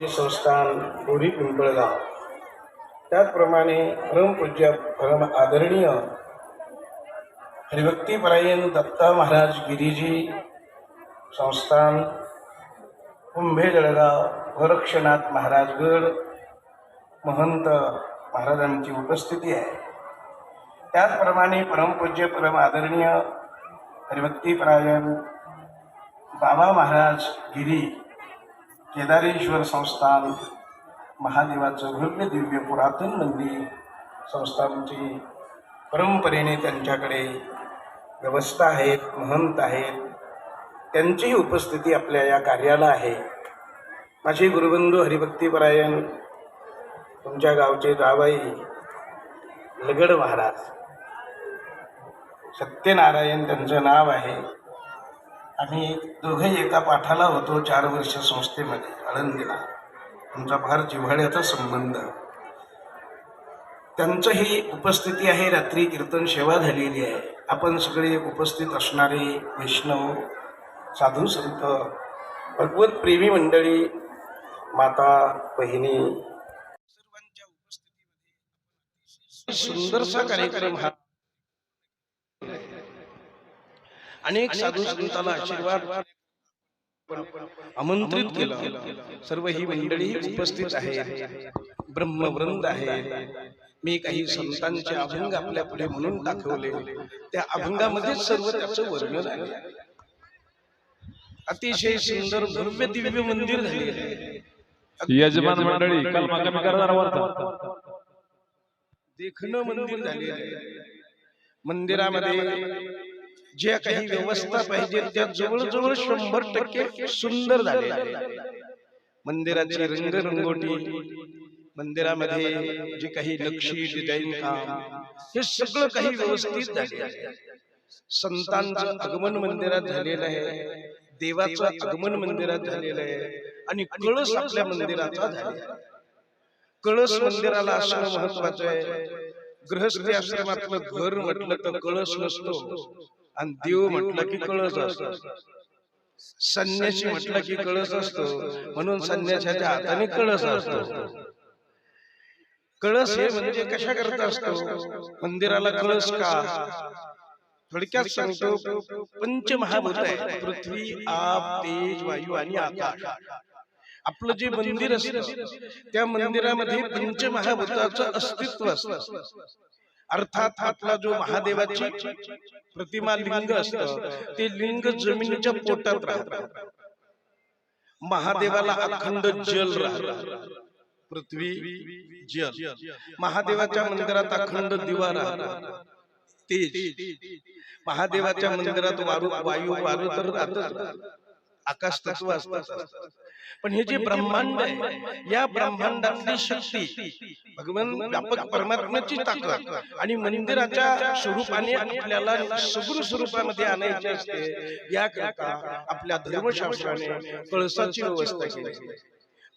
संस्थान गोरी पिंपळगाव. त्याचप्रमाणे परमपूज्य परम आदरणीय हरिभक्तीपरायण दत्ता महाराज गिरीजी संस्थान कुंभे जळगाव गोरक्षनाथ महाराजगड महंत महाराजांची उपस्थिती आहे. त्याचप्रमाणे परमपूज्य परम आदरणीय हरिभक्तीपरायण बाबा महाराज गिरी केदारेश्वर संस्थान महादेवाचं भव्य दिव्य पुरातन मंदिर संस्थांची परंपरेने त्यांच्याकडे व्यवस्था आहेत महंत आहेत त्यांचीही उपस्थिती आपल्या या कार्याला आहे. माझे गुरुबंधू हरिभक्तीपरायण तुमच्या गावचे जावाई लगड महाराज. सत्यनारायण त्यांचं नाव आहे. आम्ही दोघंही एका पाठाला होतो चार वर्ष संस्थेमध्ये आळंदीला. आमचा फार जिव्हाळ्याचा संबंध. त्यांचंही उपस्थिती आहे रात्री कीर्तन सेवा झालेली आहे. आपण सगळे उपस्थित असणारे वैष्णव साधू संत भगवत प्रेमी मंडळी माता बहिणी सर्वांच्या उपस्थितीमध्ये सुंदरसा कार्यक्रम हा अनेक साधू संतांना आशीर्वाद आमंत्रित केलं. सर्व ही मंडळी उपस्थित आहे ब्रह्मवृंद आहे मी काही संतांचे अभंग आपल्या पुढे म्हणून दाखवले. त्या अभंगामध्ये सर्व त्याचं वर्णन आहे. अतिशय सुंदर भव्य दिव्य मंदिर झाले. यजमान मंडळी कलमा कमी देखणं मंदिर झाले. मंदिरामध्ये ज्या काही व्यवस्था पाहिजे त्या जवळजवळ शंभर टक्के सुंदर झाले मंदिराची रंगरंगोटी मंदिरामध्ये जे काही नक्षी डिझाईन काम हे सगळं काही व्यवस्थित झाले संतांचं आगमन मंदिरात झालेलं आहे. देवाचं आगमन मंदिरात झालेलं आहे. आणि कळस आपल्या मंदिराचा झालेला आहे. कळस मंदिराला असणं महत्वाचं आहे. गृहस्थी आश्रमातलं घर म्हटलं तर कळस नसतो. आणि देव म्हटलं की कळस असतो. संन्यासी म्हटलं की कळस असतो. म्हणून संन्यासाच्या हाताने कळस असतो. कळस हे म्हणजे कशा करता असतो? मंदिराला कळस का? थोडक्यात सांगतो पंचमहाभूत आहे. पृथ्वी आप तेज वायू आणि आकाश. आपलं जे मंदिर असतं त्या मंदिरामध्ये पंचमहाभूताचं अस्तित्व असतं. अर्थात आपला जो महादेवाची प्रतिमा लिंग असतं ते लिंग जमिनीच्या पोटात राहत महादेवाला अखंड जल राहत. पृथ्वी जल. महादेवाच्या मंदिरात अखंड दिवा राहतो. तेज. महादेवाच्या मंदिरात वारू वायू वारू तर आकाश तत्व असतात पण हे जे ब्रह्मांड आहे या ब्रह्मांडातली शक्ती भगवान व्यापक परमात्म्याची ताकद आणि मंदिराच्या स्वरूपाने आपल्याला सगुण स्वरूपामध्ये आणायचे असते. याकरता आपल्या धर्मशास्त्राने कळसाची व्यवस्था केली.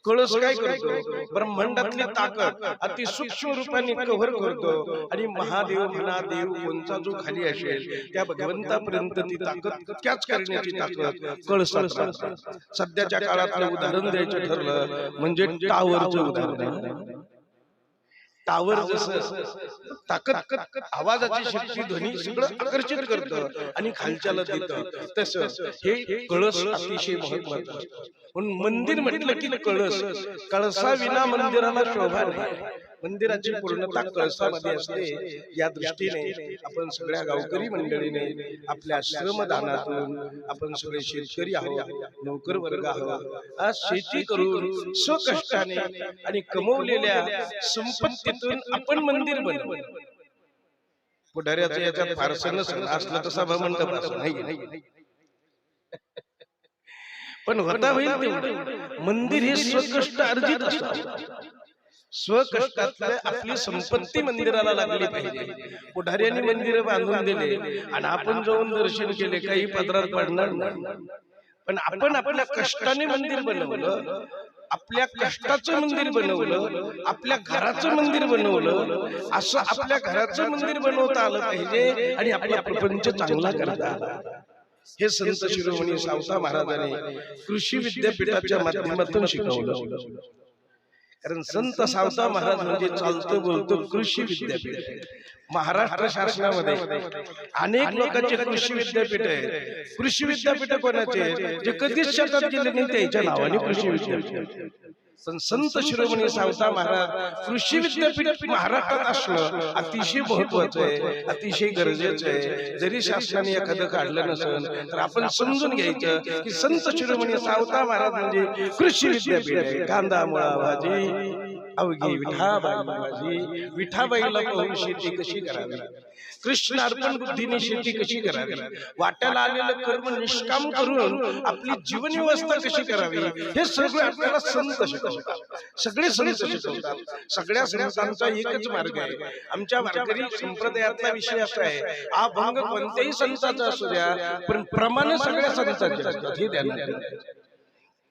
कळस काय करतो? ब्रह्मांडातली ताकद अति सूक्ष्म रूपाने कव्हर करतो. आणि महादेव म्हणा देव कोणचा जो खाली असेल त्या भगवंतापर्यंत ती ताकद त्याच करण्याची ताकद. कळसात राहते. सध्याच्या काळातलं उदाहरण द्यायचं ठरलं म्हणजे टावरचं उदाहरण. टावर जसं ताकद आवाजाची शक्ती ध्वनी सगळं आकर्षित करतं आणि खालच्याला देतं. तसं हे कळस अतिशय महत्वाचं. म्हणून मंदिर म्हटलं की कळस. कळसा. विना मंदिराला शोभा नाही. मंदिराची पूर्णता कळसामध्ये असते या दृष्टीने आपण सगळ्या गावकरी मंडळीने आपल्या श्रमदानातून आपण सगळे शेतकरी आहोत नोकर वर्ग आहोत. आज शेती करून स्वकष्टाने आणि कमवलेल्या संपत्तीतून आपण मंदिर बनवलं पुढाऱ्याचं याच्यात फारसं नसलं असलं तर सभा मंडप असं नाही पण होता होईल मंदिर हे स्वकष्ट अर्जित असतं स्वकष्टातलं आपली संपत्ती मंदिराला लागली पाहिजे. पुढाऱ्यांनी मंदिर बांधून दिले. आणि आपण जाऊन दर्शन केले काही पदरात पडणार नाही. पण आपण आपल्या कष्टाने मंदिर बनवलं. आपल्या कष्टाचं मंदिर बनवलं. आपल्या घराचं मंदिर बनवलं. असं आपल्या घराचं मंदिर बनवता आलं पाहिजे आणि आपला प्रपंच चांगला करता आला. हे संत शिरोमणी सावता महाराजांनी कृषी विद्यापीठाच्या माध्यमातून शिकवलं. कारण संत सावता महाराज म्हणजे चालतं बोलतो कृषी विद्यापीठ. महाराष्ट्र शासनामध्ये अनेक लोकांचे कृषी विद्यापीठ आहे कृषी विद्यापीठ कोणाचे आहेत? जे कधीच शेतात गेले नाही त्याच्या नावाने कृषी विद्यापीठ. संत शिरोमणी सावता महाराज कृषी विद्यापीठ महाराष्ट्रात असणं अतिशय महत्वाचं आहे. अतिशय गरजेचं आहे. जरी शासनाने एखादं काढलं नसेल तर आपण समजून घ्यायचं की संत शिरोमणी सावता महाराज म्हणजे कृषी विद्यापीठ. आहे कांदा मुळा भाजी अवघी विठाबाई माझी विठाबाईला पाहून शेती कशी करावी? कृष्ण अर्पण बुद्धीने शेती कशी करावी? वाट्याला आलेलं कर्म निष्काम करून आपली जीवन व्यवस्था कशी करावी? हे सगळं आपल्याला संत शिकवतात सगळे संत शिकवतात सगळ्या संतांचा एकच मार्ग आहे. आमच्या वारकरी संप्रदायातला विषय असा आहे. हा भंग कोणत्याही संताचा असू द्या पण प्रमाण सगळ्या संतांचे असतात हे ठेवा.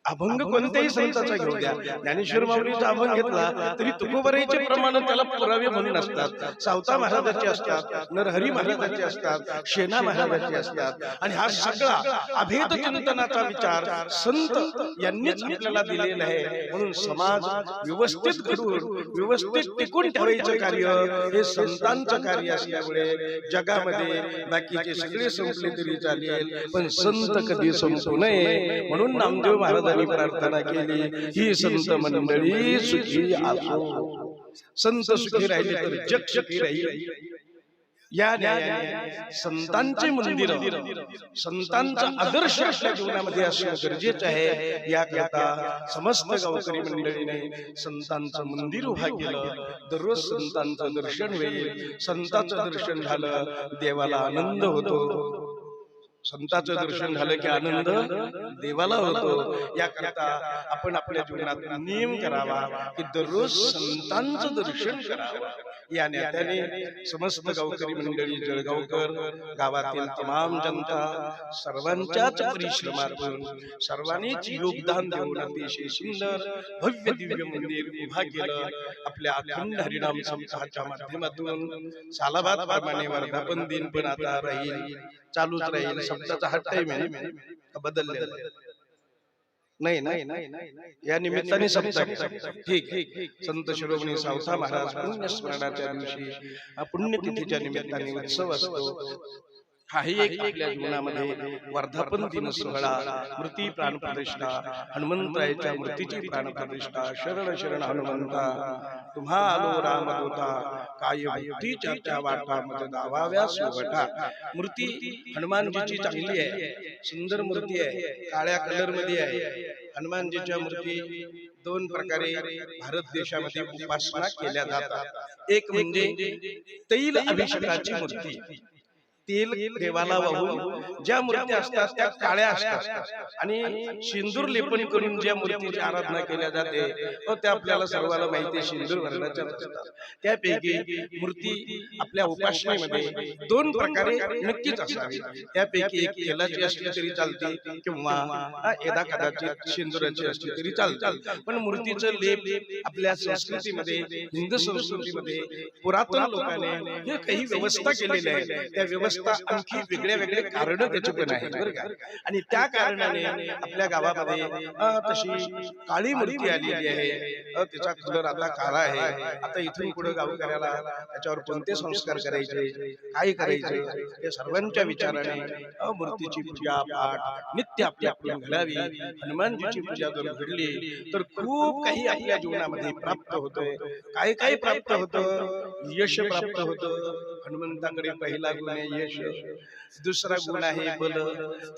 अभंग कोणत्याही संताचा घेऊ द्या ज्ञानेश्वर माऊलीचा अभंग घेतला तरी तुकोबराईचे प्रमाण त्याला पुरावे म्हणून असतात. सावता महाराजाचे असतात नरहरी महाराजाचे असतात शेना महाराजाचे असतात. आणि हा सगळा अभेद चिंतनाचा विचार संत यांनीच आपल्याला दिलेला आहे. म्हणून समाज व्यवस्थित घडवून व्यवस्थित टिकून ठेवायचं कार्य हे संतांचं कार्य असल्यामुळे जगामध्ये बाकीचे सगळे संपले तरी चालेल पण संत कधी संपू नये म्हणून नामदेव महाराजांनी प्रार्थना केली. ही संत मंडळी सुखी असो संत सुखी राहिले तर जग सुखी राहील. या संतांचे मंदिर. संतांचा आदर्श आपल्या जीवनामध्ये असणं गरजेचं आहे. याकरता समस्त गावकरी मंडळीने संतांचं मंदिर उभा केलं. दररोज संतांचं दर्शन होईल. संतांचं दर्शन झालं देवाला आनंद होतो. संतांचं दर्शन झालं की आनंद देवाला होतो. याकरता आपण आपल्या जीवनात नियम करावा की दररोज संतांचं दर्शन करावं. या नेत्याने समस्त गावकरी मंडळी जळगावकर गावातील तमाम जनता सर्वांच्याच परिश्रमातून सर्वांनीच योगदान देऊन अतिशय सुंदर भव्य दिव्य मंदिर उभा केलं. आपल्या अखंड हरिनाम सप्ताहाच्या माध्यमातून सालाबाद प्रमाणे वर्धापन दिन पण आता राहील चालूच राहील. शब्दाचा हा टाइम आहे बदललेला नाही नाही नाही या निमित्ताने सप्ताह ठीक संत शिरोमणी सावता महाराज पुण्य स्मरणाच्या दिवशी पुण्यतिथीच्या निमित्ताने उत्सव असतो. हाही एक आपल्या जीवनामध्ये वर्धापन दिन सोहळा मृती प्राणप्रतिष्ठा हनुमंतरायाच्या मृतीची प्राणप्रतिष्ठा शरण शरण हनुमंता तुम्हा आलो रामदूता काय भक्तीच्या त्या वाटा मज दावाव्या सोबटा मूर्ती हनुमानजीची चांगली आहे सुंदर मूर्ती आहे काळ्या कलरमध्ये आहे. हनुमानजीच्या मूर्ती दोन प्रकारे भारत देशामध्ये उपासना केल्या जातात. एक म्हणजे तैल अभिषेकाची मूर्ती. तेल देवाला वाहून ज्या मूर्ती असतात त्या काळ्या असतात. आणि सिंदूर लेपन करून ज्या मूर्तीची आराधना केल्या जाते व त्या आपल्याला सर्वांना माहिती सिंदूर वर्णाच्या असतात. त्यापैकी मूर्ती आपल्या उपासनेमध्ये दोन प्रकारे नक्कीच असावी. त्यापैकी एक तेलाची असली तरी चालते किंवा यदा कदाचित सिंदुराची असली तरी चालते. पण मूर्तीचं लेप आपल्या संस्कृतीमध्ये हिंदू संस्कृतीमध्ये पुरातन लोकांनी हे काही व्यवस्था केलेल्या आहे त्या व्यवस्था आणखी वेगळ्या वेगळे कारण त्याचे पण आहेत बरं का? आणि त्या कारणाने आपल्या गावामध्ये तशी काळी मूर्ती आलेली आहे. त्याचा कलर आता काळा आहे. आता इथून पुढे गावकऱ्याला त्याच्यावर कोणते संस्कार करायचे काय करायचे हे सर्वांच्या विचाराने मूर्तीची पूजा पाठ नित्य आपल्या आपण घडावी हनुमानजीची पूजा जर घडली तर खूप काही आपल्या जीवनामध्ये प्राप्त होतंय काय काय प्राप्त होतं? यश प्राप्त होतं. हनुमंताकडे पहिला गुण आहे यश दुसरा गुण आहे बल.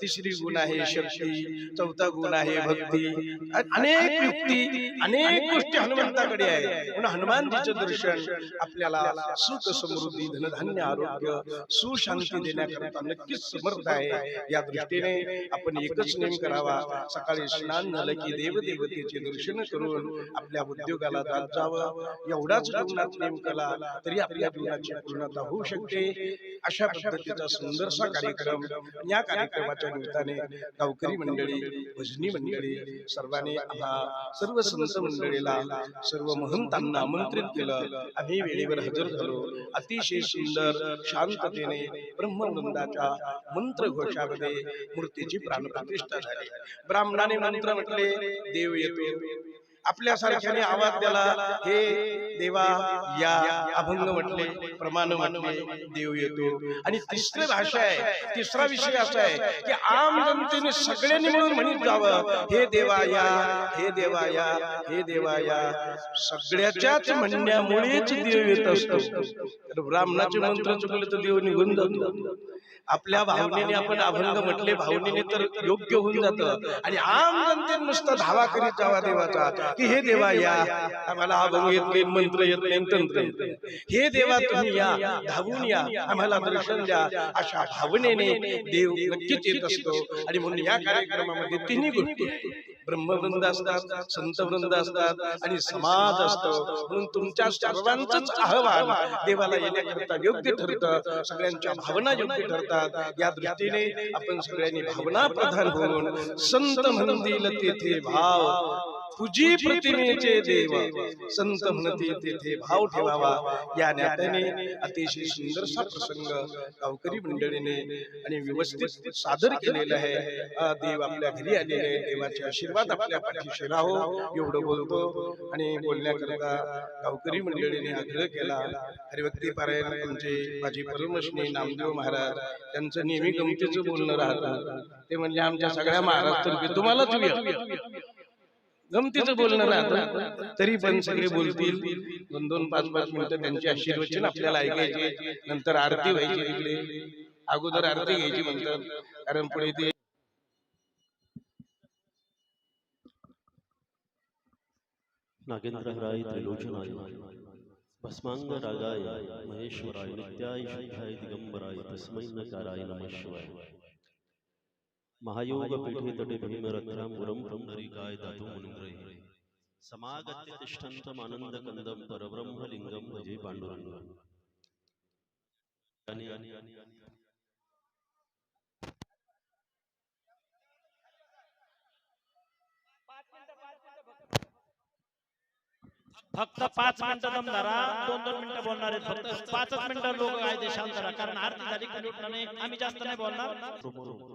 तिसरी गुण आहे शक्ती. चौथा गुण आहे भक्ती. अनेक युक्ती अनेक गोष्टी हनुमंताकडे आहे म्हणून हनुमानजीचं दर्शन आपल्याला सुख समृद्धी धनधान्य आरोग्य सुशांती देण्याकरता नक्कीच समर्थ आहे. या दृष्टीने आपण एकच नेम करावा. सकाळी स्नान झालं की देवदेवतेचे दर्शन करून आपल्या उद्योगाला जात जावं. एवढाच जीवनात नेम केला तरी आपल्या जीवनाची पूर्णता होऊ शकते. अशा पद्धतीचा सुंदरसा कार्यक्रम या कार्यक्रमाच्या निमित्ताने गावकरी मंडळी भजनी मंडळी सर्वांनी आम्हा सर्व संत मंडळीला सर्व महंतांना आमंत्रित केलं. आम्ही वेळेवर हजर झालो. अतिशय सुंदर शांततेने ब्रह्मवृंदाच्या मंत्र घोषामध्ये मूर्तीची प्राणप्रतिष्ठा झाली. ब्राह्मणाने मंत्र म्हटले देव येतो. आपल्या सारख्याने आवाज दिला हे देवा या अभंग म्हटले प्रमाण म्हटले देव येतो. आणि तिसरी भाषा आहे तिसरा विषय असा आहे की आम जनतेने सगळ्यांनी मिळून म्हणत जावं हे देवा या हे देवा या हे देवा या. सगळ्याच्याच म्हणण्यामुळेच देव येत असतो. ब्राह्मणाचे मंत्र चुकले तर देव निघून जातो. आपल्या भावनेने आपण अभंग म्हटले भावनेने तर योग्य होऊन जातं. आणि आम जनतेने नुसतं धावा करीत जावा देवाचा की हे देवा या. आम्हाला अभंग येत नाही मंत्र येत नाही तंत्र येत. हे देवा तुम्ही या धावून या आम्हाला दर्शन द्या. अशा भावनेने देव नक्कीच येत असतो. आणि म्हणून या कार्यक्रमामध्ये तिन्ही गोष्टी ब्रह्मवृंद असतात संत वृंद असतात आणि समाज असतो. म्हणून तुमच्या सर्वांचंच आव्हान देवाला येण्याकरिता योग्य ठरतं. सगळ्यांच्या भावना योग्य ठरतात. या दृष्टीने आपण सगळ्यांनी भावना प्रधान होऊन संत म्हणतील तेथे भाव. तुझी प्रतिमेचे देव संत म्हणतील तेथे भाव ठेवावा. या नात्याने अतिशय सुंदरसा प्रसंग गावकरी मंडळीने आणि व्यवस्थित सादर केलेला आहे. देव आपल्या घरी आलेले आहे देवाचे आशीर्वाद आपल्या पाठीशी राहो. एवढं बोलतो आणि बोलण्याकरता गावकरी मंडळीने आग्रह केला. हरिभक्ती पारायण म्हणजे माझी परमश्री नामदेव महाराज. त्यांचं नेहमी गमतीचं बोलणं राहतं. ते म्हणजे आमच्या सगळ्या महाराष्ट्र तुम्हालाच गमतीचं बोलणं राहतं. तरी पण सगळे बोलतील. दोन दोन पाच पाच मिनिटं त्यांची आशीर्वचन आपल्याला ऐकायचे. नंतर आरती व्हायची तिकडे. अगोदर आरती घ्यायची म्हणतात. कारण पुढे ते नागेंद्रहराय त्रिलोचनाय भस्मांग रागाय महेश्वराय नित्याय शुद्धाय दिगंबराय तस्मै नकाराय नमः शिवाय। महायोग पीठे तटे भीमरथ्यां गुरं पुंडरीकाय दातु मुनिन्द्रैः समागत्य तिष्ठन्तम् आनन्दकन्दं परब्रह्मलिङ्गं भजे पाण्डुरङ्गम् फक्त पाच मिनिटं दम धरा दोन दोन मिनिटं बोलणार आहेत फक्त. पाचच मिनिटं लोक आहे ते शांत राहा कारण आरती झाली उठणार नाही आम्ही जास्त नाही बोलणार.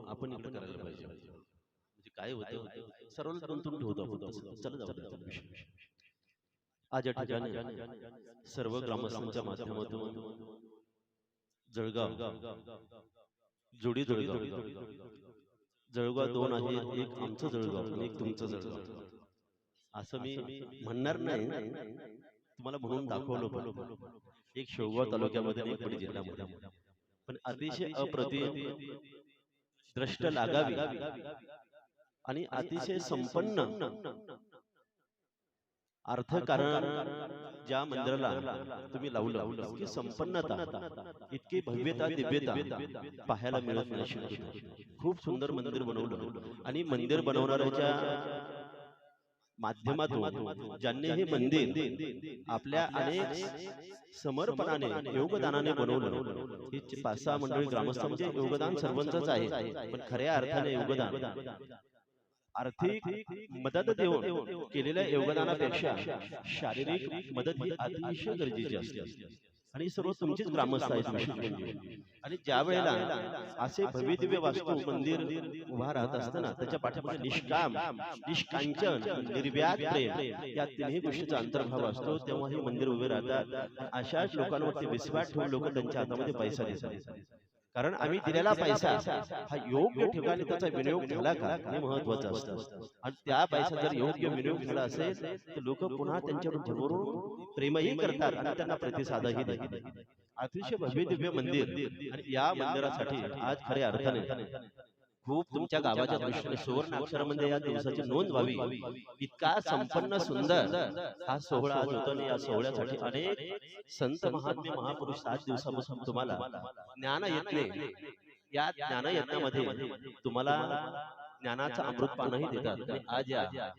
आपण इकडे करायला पाहिजे. म्हणजे काय होतं सर्वांना गुंतून ठेवतो आपण तसं. चला जाऊ. आज या ठिकाणी सर्व ग्रामस्थांच्या माध्यमातून जळगाव जोडी जळगाव. जळगाव. दोन आहे एक आमचं जळगाव आणि एक तुमचं जळगाव. असं मी म्हणणार नाही. तुम्हाला म्हणून दाखवलं एक शेवगाव तालुक्यामध्ये एक जिल्ह्यामध्ये. पण अतिशय अप्रतिम द्रष्ट लागावी. आणि अतिशय संपन्न. अर्थकारण ज्या मंदिराला तुम्ही लावलं इतकी संपन्नता इतकी भव्यता दिव्यता पाहायला मिळत नाही. खूप सुंदर मंदिर बनवलं. आणि मंदिर बनवणाऱ्याच्या माध्यमातून ज्यांनी हे मंदिर आपल्या अनेक समर्पणाने योगदानाने बनवलं. ही पाच सहा मंडळी ग्रामस्थ म्हणजे योगदान सर्वांचंच आहे. पण खऱ्या अर्थाने योगदान. आर्थिक मदत देऊन केलेल्या योगदानापेक्षा शारीरिक मदत ही अतिशय गरजेची असते. आणि सर्व तुमचेच ग्रामस्थ म्हणजे आणि ज्या वेळेला असे भव्य दिव्य वास्तू मंदिर उभा राहत असताना त्याच्या पाठीमागे निष्काम निष्कांचन निर्व्याज प्रेम या तिन्ही गोष्टीचा अंतर्भाव असतो. तेव्हा हे मंदिर उभे राहतात. अशाच लोकांवरती विश्वास ठेवून लोक त्यांच्या हातामध्ये पैसा देतात. कारण आम्ही दिलेला पैसा हा योग्य ठिकाणी त्याचा विनियोग झाला का हे महत्वाचं असतं. आणि त्या पैसा जर योग्य विनियोग झाला असेल तर लोक पुन्हा त्यांच्यावर भरभरून प्रेमही करतात आणि त्यांना प्रतिसादही देतात. अतिशय भव्य दिव्य मंदिर. आणि या मंदिरासाठी आज खऱ्या अर्थाने खूप तुमच्या गावाच्या दृष्टीने सुवर्ण अक्षरामध्ये या दिवसाची नोंद व्हावी. इतका संपन्न सुंदर हा सोहळा आज होतो आणि या सोहळ्यासाठी अनेक संत महात्मे महापुरुष सात दिवसापासून तुम्हाला ज्ञान यज्ञ या ज्ञान यज्ञामध्ये तुम्हाला ज्ञानाचा अमृतपानही देतात. आणि आज या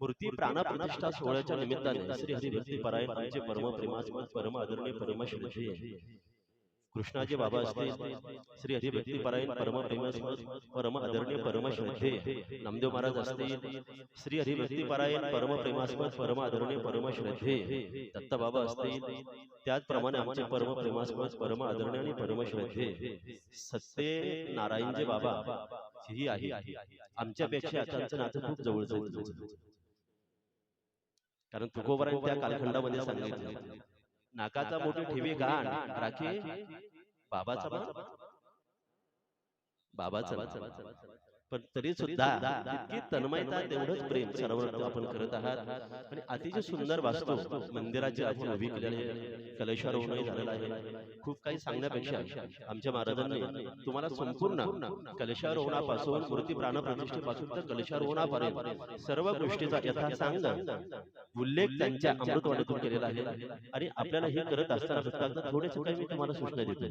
मूर्ती प्राणप्रतिष्ठा सोहळ्याच्या निमित्ताने श्री हरिभक्ती परायण आमचे परम प्रेमास्पद परम आदरणीय परम श्रद्धेय कृष्णाजी बाबा असतील श्री हरिभक्तीपरायण परम प्रेमास्पद परम आदरणीय परम श्रद्धे नामदेव महाराज असतील श्री हरिभक्तीपरायण परम प्रेमास्पद परम आदरणीय परम श्रद्धे दत्त बाबा असतील त्याचप्रमाणे आमचे परम प्रेमास्पद परम आदरणीय आणि परम श्रद्धे सत्य नारायणजे बाबा ही आहे आमच्यापेक्षा त्यांचं नातं खूप आहे तुमचं. कारण तुकोबरांनी त्या कालखंडामध्ये सांगितलं नाकाचा मोठी ठेवी घाण राखी. बाबाचा बाबाचा. पण तरी सुद्धा इतकी तन्मयता तेवढंच प्रेम सर्वांना आपण करत आहात. आणि अतिशय सुंदर वास्तू मंदिराचे आपण उभी केलेले कलेशारोहणही झालेलं आहे. खूप काही सांगण्यापेक्षा आमच्या महाराजांनी तुम्हाला संपूर्ण कलशारोहणापासून मूर्ती प्राणप्रतिष्ठेपासून तर कलशारोहणापर्यंत सर्व गोष्टीचा यथासांग उल्लेख त्यांच्या अमृतवाणीतून केलेला आहे. आणि आपल्याला हे करत असताना फक्त आता थोडेसे काही मी तुम्हाला सूचना देतो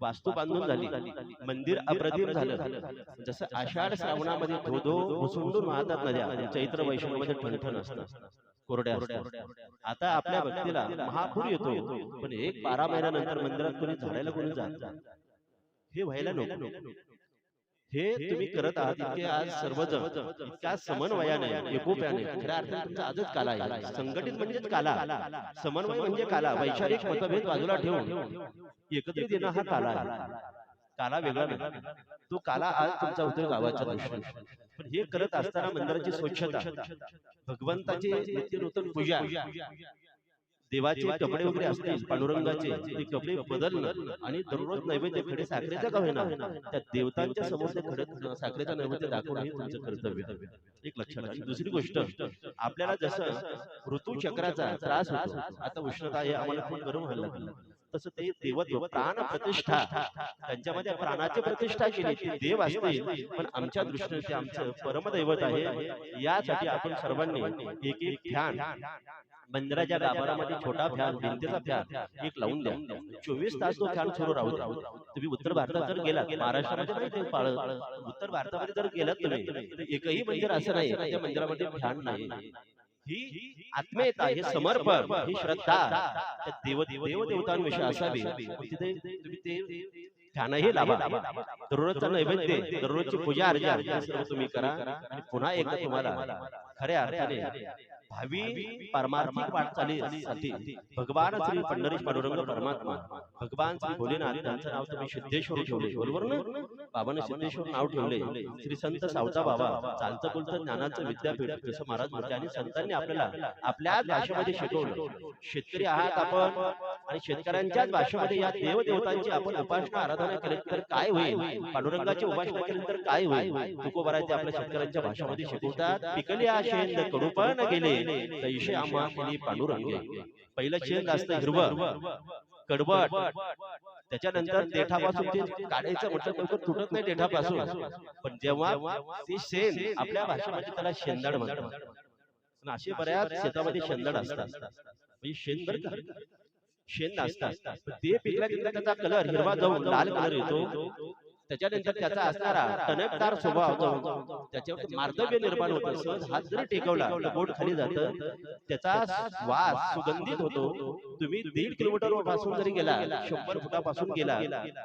वास्तू बांधून झाली मंदिर अप्रतिम झालं. जसं आषाढ श्रावणामध्ये धोधो घुसुंडून वाहतात नद्या. चैत्र वैशाखमध्ये ठणठण असतात. कोरड्या आता आपल्या भक्तीला महापूर येतो. पण एक बारा महिन्यानंतर मंदिरात कोणी झाडायला कोणी जात हे व्हायला नको. हे तुम्ही करत आहात इतके आज सर्वजण. इतक्या समन्वयाने एकोप्याने. खऱ्या अर्थाने तुमचा आजच काला आहे. संघटित म्हणजेच काला. समन्वय म्हणजे काला. वैचारिक मतभेद बाजूला ठेवून. एकत्रित येणं हा काला आहे. काला वेगळा नाही तो काला आज तुमचा होतोय गावाच्या दृष्टीने पण हे करत असताना मंदिराची स्वच्छता. भगवंताची नित्यनूतन पूजा. देवाचे कपडे वगैरे असतील पांडुरंगाचे ते कपडे बदलणं. आणि दररोज नैवेद्य खडे साखरेचा का होईना? त्या देवतांच्या समोर ते खडे साखरेचा नैवेद्य दाखवणं हे तुमचं कर्तव्य. एक लक्षात दुसरी गोष्ट आपल्याला जसं ऋतुचक्राचा त्रास होतो. आता उष्णता आहे आम्हाला खूप गरम व्हायला लागलं. तसं ते देवत्व प्राण प्रतिष्ठा. त्यांच्यामध्ये प्राणाची प्रतिष्ठा केली ते देव असतील. पण आमच्या दृष्टीने ते आमचं परमदैवत आहे. यासाठी आपण सर्वांनी एक एक फॅन मंदिराच्या गाभारामध्ये छोटा फॅन भिंतीचा फॅन एक लावून द्या. चोवीस तास तो फॅन सुरू राहू द्या. तुम्ही उत्तर भारतात जर गेलात महाराष्ट्रामध्ये उत्तर भारतामध्ये जर गेलात तुम्ही तर एकही मंदिर असं नाही त्या मंदिरामध्ये फॅन नाही. ही आत्मीयता हे समर्पण ही श्रद्धा. देव देव देवतांविषयी असावी. मग तिथे तुम्ही ते फॅनही लावा दररोजचा नैवेद्य दररोजची पूजा अर्चा हे सर्व तुम्ही करा. पुन्हा एकदा तुम्हाला खऱ्या अर्थाने भावी परमार्थिक वाटचालीसाठी भगवान श्री पंढरीश पांडुरंग परमात्मा. भगवान श्री भोलेनाथ त्यांचं नाव तुम्ही सिद्धेश्वर ठेवले बरोबर ना? बाबाने सिद्धेश्वर नाव ठेवले श्री संत सावता बाबा चालतं बोलतं ज्ञानाचं विद्यापीठ जसं महाराज म्हटले आणि संतांनी आपल्याला आपल्याच भाषेमध्ये शिकवलं. शेतकरी आहात आपण आणि शेतकऱ्यांच्याच भाषेमध्ये या देव देवतांची आपण उपासना आराधना केली तर काय होईल? पांडुरंगाची उपासना केली तर काय होईल? तुकोबराचे आपल्या शेतकऱ्यांच्या भाषेमध्ये शिकवतात. पिकले शेंद कडूपण गेले तैशे आम्हा केली पांडुरंगे पहिलं शेंद असतं हिरवं कडबट त्याच्यानंतर देठापासून ते काढायचं म्हटलं लवकर तुटत नाही देठापासून. पण जेव्हा ती शेण आपल्या भाषेमध्ये त्याला शेंदाड म्हणतात. असे बऱ्याच शेतामध्ये शेंदाड असतात. म्हणजे शेण बरं शेण असतात. ते पिकल्यानंतर त्याचा कलर हिरवा जाऊन लाल कलर येतो. त्याच्यानंतर त्याचा असणारा टणकदार स्वभाव त्याच्यावर मार्दव्य निर्माण होतं सहज हात जरी टेकवला बोट खाली जातं त्याचा वास सुगंधित होतो. तुम्ही दीड किलोमीटरपासून जरी गेला शंभर फुटापासून गेला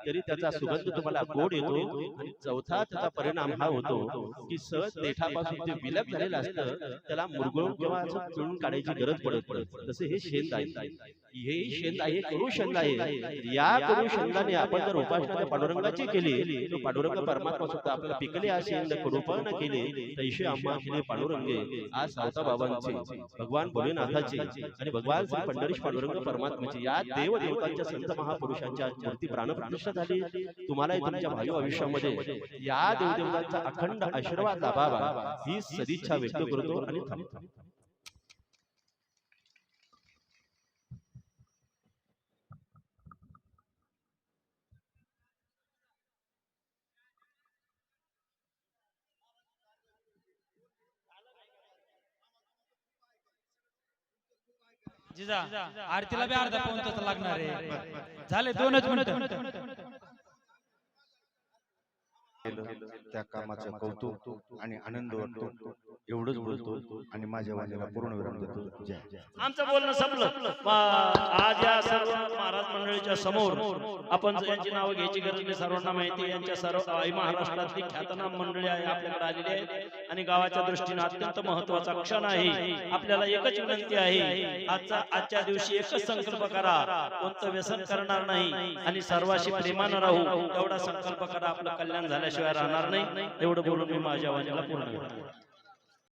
तरी त्याचा सुगंध तुम्हाला गोड येतो आणि चौथा त्याचा परिणाम हा होतो की सहज देठापासून ते विलप झालेलं असतं त्याला मुरगळून किंवा असं पिळून काढायची गरज पडत पडत तसं हे शेंद आहे. हेही शेंद आहे कडू शेंद आहे. या कडू शेंदाने आपण जर उपासना पांडुरंगाची केली तो पांडुरंग परमात्मा सुद्धा आपल्याला पिकले असे शेंद कडूपण केले तैशे आम्हा केले पांडुरंगे आज सावता बाबांचे भगवान भोलेनाथाचे आणि भगवान श्री पंढरीश पांडुरंग परमात्म्याचे या देव देवतांच्या संत महापुरुषांच्या मूर्ती प्राणप्रतिष्ठा झाली तुम्हाला तुमच्या भावी आयुष्यामध्ये या देवदेवतांचा अखंड आशीर्वाद लाभावा. ही सदिच्छा व्यक्त करतो. आणि थांबतो. जिजा आरतीला बी अर्धा पाऊन तास लागणार आहे. झाले दोनच मिनिट. केलं त्या कामाचं कौतुक आणि आनंद वाटतो. एवढंच बोलतो आणि माझ्या वाजेला पूर्ण विराम देतो. जय. आमचं बोलणं संपलं. आज या सर्व महाराज मंडळीच्या समोर आपण यांची नावं घ्यायची गरज नाही सर्वांना माहिती यांच्या सर्व महाराष्ट्रातली ख्यातनाम मंडळी आहे आपल्याकडे आलेली आहेत. आणि गावाच्या दृष्टीने अत्यंत महत्त्वाचा क्षण आहे. आपल्याला एकच विनंती आहे आजचा आजच्या दिवशी एकच संकल्प करा. कोणतं व्यसन करणार नाही. आणि सर्वाशी प्रेमानं राहू. एवढा संकल्प करा आपलं कल्याण झालं झाल्याशिवाय राहणार नाही. एवढं बोलून मी माझ्या आवाजाला पूर्ण